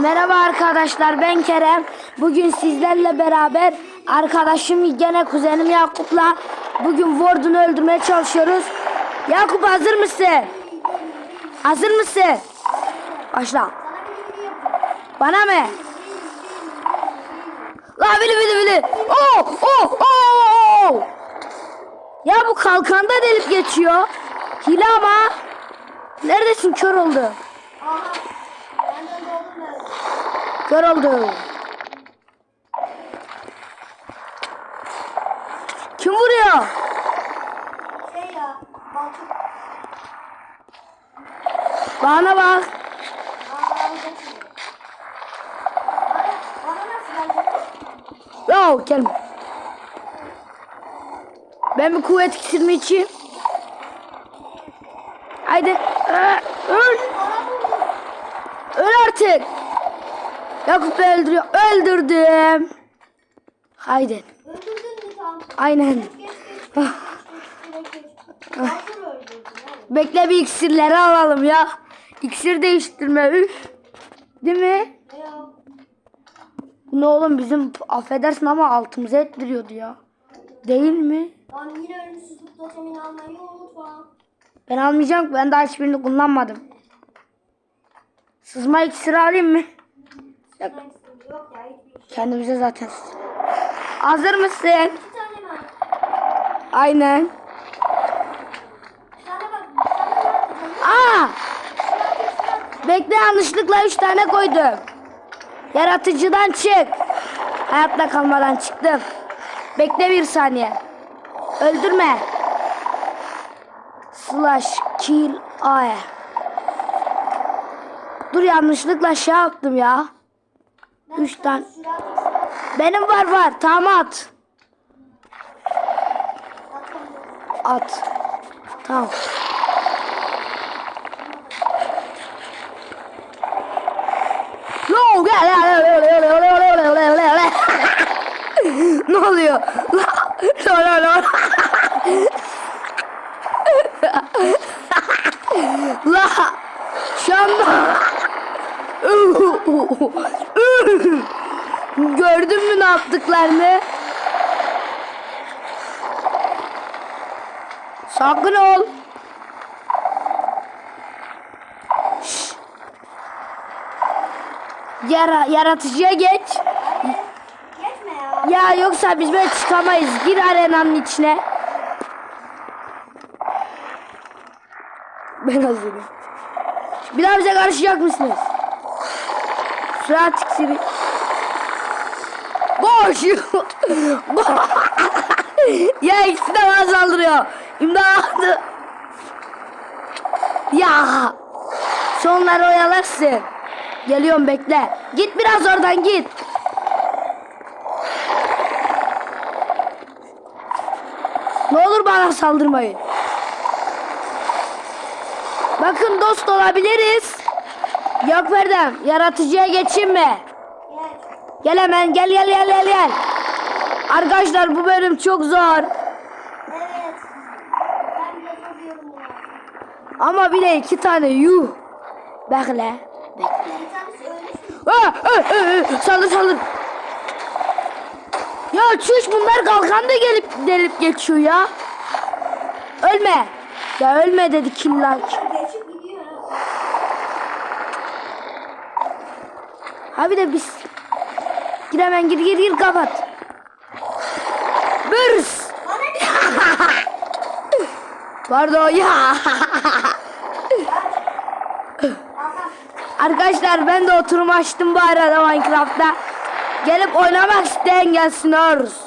Merhaba arkadaşlar ben Kerem. Bugün sizlerle beraber arkadaşım gene kuzenim Yakup'la bugün Warden'ı öldürmeye çalışıyoruz. Yakup hazır mısın? Hazır mısın? Başla. Bana mı? La bili bili bili. Oh oh oh oh. Ya bu kalkanda delip geçiyor. Hile ama. Neredesin kör oldu. Kör oldu. Kim vuruyor? Şey ya, balçık. Bana bak. Yo gelme. Ben bir kuvvet iksirimi içeyim. Haydi. Ee, Öl. Öl artık. Yakup beni öldürüyor. Öldürdüm. Haydi. Öldürdün mü tam? Aynen. Geç, geç, geç. Geç, geç. Balçığı öldürdün, evet. Bekle bir iksirleri alalım ya. İksir değiştirme üf. Değil mi? Ya, Bu ne oğlum bizim affedersin ama altımıza ettiriyordu ya. Değil mi? Lan yine ölümsüzlük totemini almayı unutma. Ben almayacağım. Ben daha hiçbirini kullanmadım. Sızma iksiri alayım mı? Yok ya, hiçbir şey. Kendimize zaten Hazır mısın? Bir tane? Aynen. Bak, sana Aa! Bekle yanlışlıkla üç tane koydum. Yaratıcıdan çık. Hayatta kalmadan çıktım. Bekle bir saniye. Öldürme. Slash kill A. Dur yanlışlıkla şey yaptım ya. Ben Üç tane. Benim var var. Tamam at. At. Tamam. No, gel ne oluyor? La la la. La. Şu anda. Gördün mü ne yaptıklarını? Sakin ol. Yara, yaratıcıya geç. Geçme ya. Ya yoksa biz böyle çıkamayız. Gir arenanın içine. Ben hazırım. Bir daha bize karışacak mısınız? Sürat iksiri. Boş. ya ikisi de bana saldırıyor. İmdat. Ya. Sonları oyalarsın. Geliyorum bekle. Git biraz oradan git. Ne olur bana saldırmayın. Bakın dost olabiliriz. Yok Ferdem, yaratıcıya geçeyim mi? Gel hemen, gel gel gel gel gel. Arkadaşlar bu bölüm çok zor. Evet. Ben bunu. Ama de iki tane yuh. Bekle. Bekle. Aa, aa, aa, saldır saldır. Ya çüş bunlar kalkanda gelip delip geçiyor ya. Ölme. Ya ölme dedi ha. Ha bir de biz. Gir hemen gir gir gir kapat. Bırs. Pardon ya. Arkadaşlar ben de oturum açtım bu arada Minecraft'ta. Gelip oynamak isteyen gelsin oruz.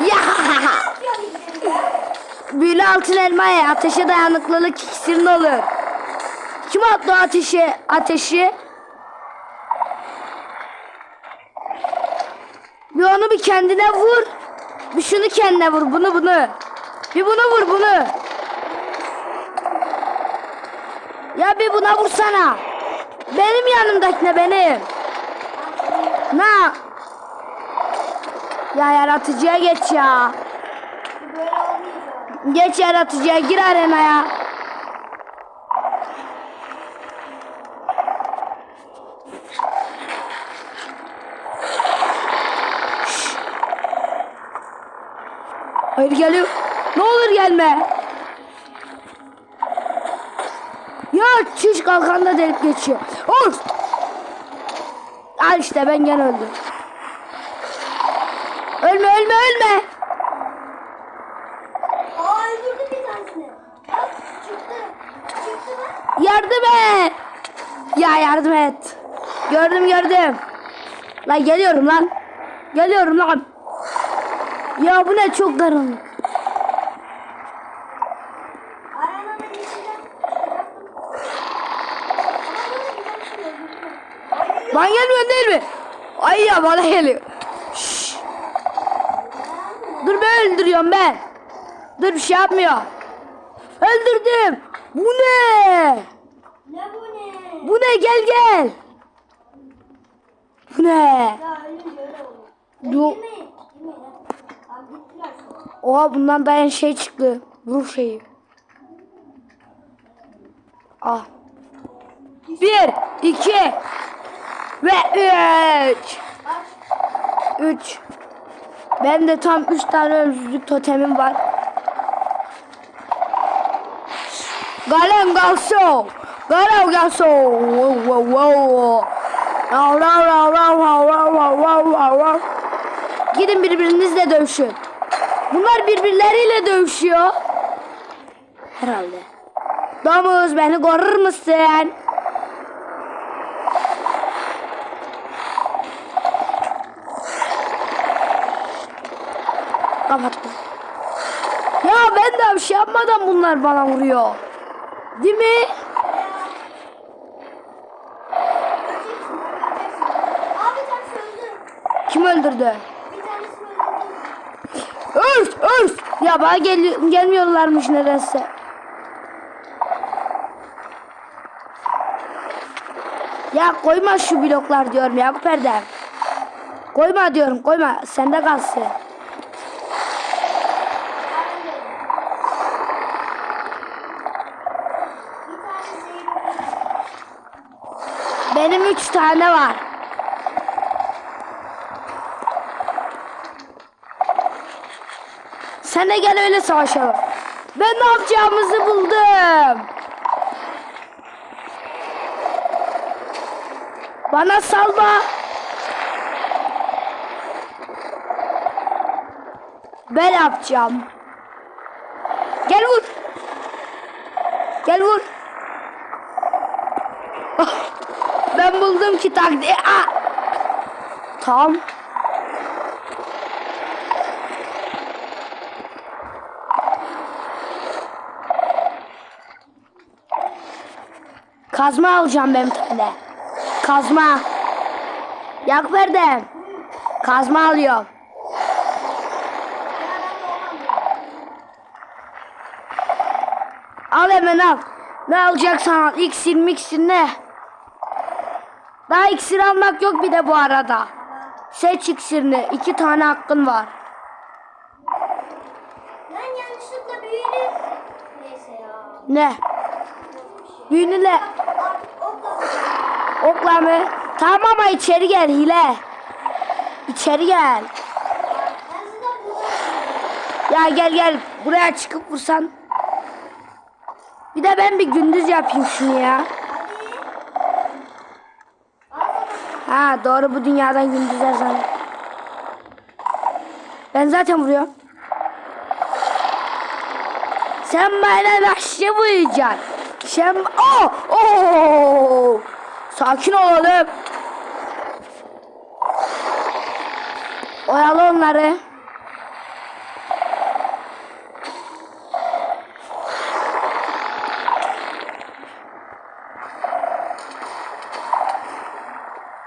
Ya. Büyülü altın elmaya ateşe dayanıklılık iksirin olur. Kim attı ateşi? Ateşi. Bir onu bir kendine vur. Bir şunu kendine vur. Bunu bunu. Bir bunu vur bunu. Ya bir buna vursana. Benim yanımdakine benim. Na. Ya yaratıcıya geç ya. Geç yaratıcıya gir arenaya. Hayır geliyor. Ne olur gelme. Ya çiş kalkanda delik geçiyor. Of. Al işte ben gene öldüm. Ölme ölme ölme. Aa öldürdü bir tanesini. Bak çıktı. Çıktı mı? Yardım et. Ya yardım et. Gördüm gördüm. Lan geliyorum lan. Geliyorum lan. Ya bu ne çok karanlık. Bana gelmiyor değil mi? Ay ya bana geliyor. Şşş. Dur ben öldürüyorum ben. Dur bir şey yapmıyor. Öldürdüm. Bu ne? Ne bu ne? Bu ne gel gel. Bu ne? Ya. Yo- Oha bundan dayan şey çıktı. Ruh şeyi. Ah. Bir, iki ve üç. Üç. Ben de tam üç tane ölümsüzlük totemim var. Galen Galso. Galen Galso. Wow, wow, wow. Rav, rav, rav, rav, rav, rav, rav, rav. Gidin birbirinizle dövüşün. Bunlar birbirleriyle dövüşüyor. Herhalde. Domuz beni korur musun? Kapattım. Ya ben de bir şey yapmadan bunlar bana vuruyor. Değil mi? Kim öldürdü? Örs örs. Ya bana gel gelmiyorlarmış nedense. Ya koyma şu bloklar diyorum ya bu perdem. Koyma diyorum koyma. Sende kalsın. Benim üç tane var. Sen de gel öyle savaşalım. Ben ne yapacağımızı buldum. Bana salma. Ben yapacağım. Gel vur. Gel vur. Ben buldum ki taktiği. Aa! Tamam. Kazma alacağım ben tane. Kazma. Yak verdim. Kazma alıyorum. Al hemen al. Ne alacaksan al. İksir miksir ne? Daha iksir almak yok bir de bu arada. Seç iksirini. İki tane hakkın var. Ben yanlışlıkla büyüdüm. Neyse ya. Ne? Büyünüle okla mı? Tamam ama içeri gel hile. İçeri gel. Ya gel gel. Buraya çıkıp vursan. Bir de ben bir gündüz yapayım şunu ya. Ha doğru bu dünyadan gündüzler zaten. Ben zaten vuruyorum. Sen bana nasıl Sen... Oh! Oh! Sakin olalım. Oyalı onları.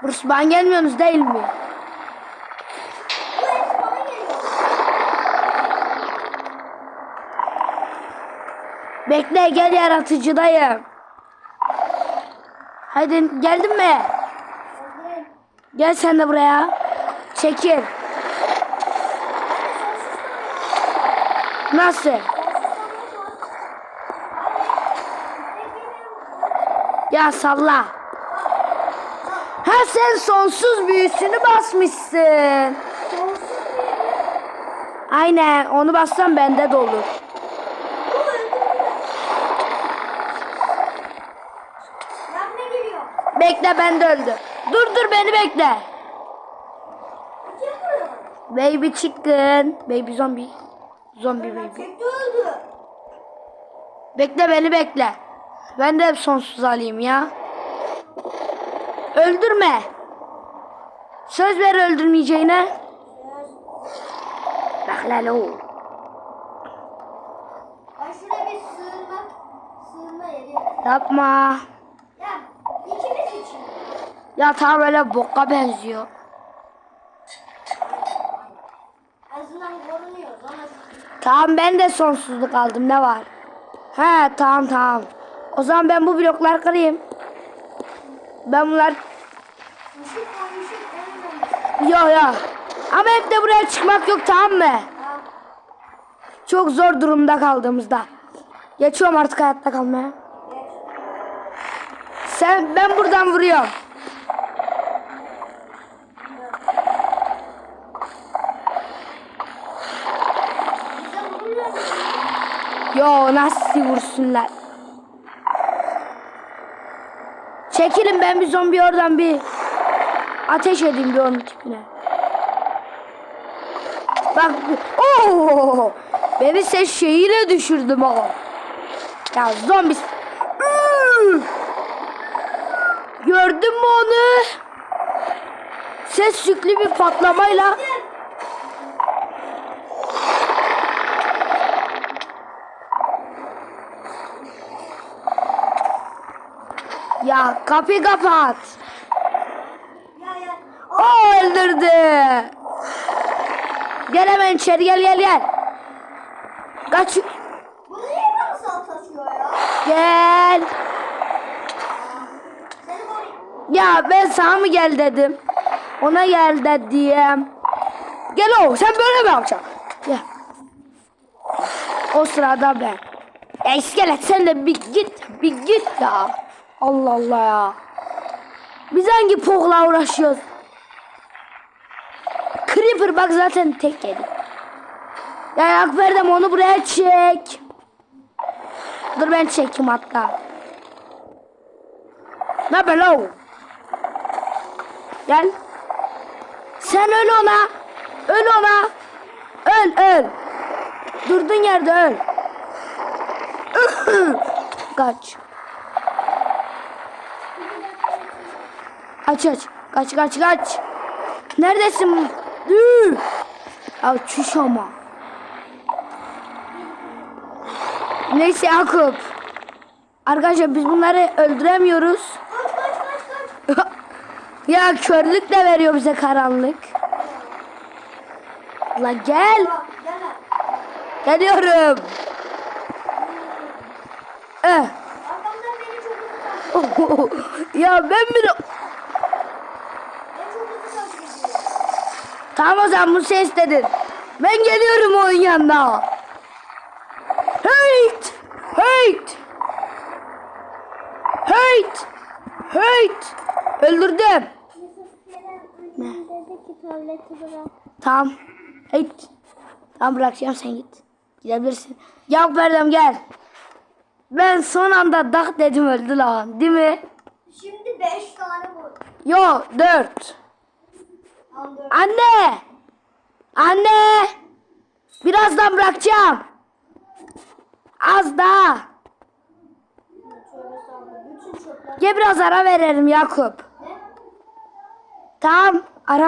Burası ben gelmiyorsunuz değil mi? Bu hepsi bana geliyor. Bekle gel yaratıcıdayım. Haydi geldin mi? Hadi. Gel sen de buraya. Çekil. Nasıl? Ya salla. Ha sen sonsuz büyüsünü basmışsın. Aynen onu bassam bende de olur. Ben ne geliyor? Bekle ben de öldü. Dur dur beni bekle. Baby chicken. Baby zombie. Zombie baby. Bekle beni bekle. Ben de hep sonsuz alayım ya. Öldürme. Söz ver öldürmeyeceğine. Bak lan o. Ay şuraya bir sığınma, sığınma yeri. yap. Yapma. Ya tam böyle boka benziyor. Ama Tamam ben de sonsuzluk aldım ne var? He tamam tamam. O zaman ben bu bloklar kırayım. Ben bunlar yo yo. Ama hep de buraya çıkmak yok tamam mı? Çok zor durumda kaldığımızda. Geçiyorum artık hayatta kalmaya. Sen ben buradan vuruyorum. Bize vururlar mı? Yo nasıl vursunlar. Çekilin ben bir zombi oradan bir ateş edeyim bir onun tipine. Bak ooo beni ses şeyiyle düşürdüm o. Ya zombi. Gördün mü onu? Ses yüklü bir patlamayla. Ya kapıyı kapat. Ya ya. O öldürdü. Gel hemen içeri gel gel gel. Kaç. Bu niye bana ya? Gel. Ya ben sana mı gel dedim. Ona gel dedim. Gel o sen böyle mi yapacaksın? Gel. O sırada ben. Ya iskelet sen de bir git bir git ya. Allah Allah ya. Biz hangi pokla uğraşıyoruz? Creeper bak zaten tek yedi. Ya Akber'dem onu buraya çek. Dur ben çekeyim hatta. Ne haber lan? Gel. Sen öl ona. Öl ona. Öl öl. Durdun yerde öl. Kaç. Aç aç. Kaç kaç kaç. Neredesin? Üh! Ya çüş ama. Neyse Yakup. Arkadaşlar biz bunları öldüremiyoruz. Kaç kaç kaç ya körlük de veriyor bize karanlık. La gel. Geliyorum. Eh. Ya ben bir... Tamam o zaman bu ses dedin. Ben geliyorum onun yanına. Hate! Hate! Hate! Hate! Öldürdüm. Ne? Tamam. Hate. Tamam bırakacağım sen git. Gidebilirsin. Ya Berdem gel. Ben son anda dak dedim öldü lan. Değil mi? Şimdi 5 tane vurdum. Yo 4. Anne! Anne! Birazdan bırakacağım. Az daha. Gel biraz ara verelim Yakup. Tamam.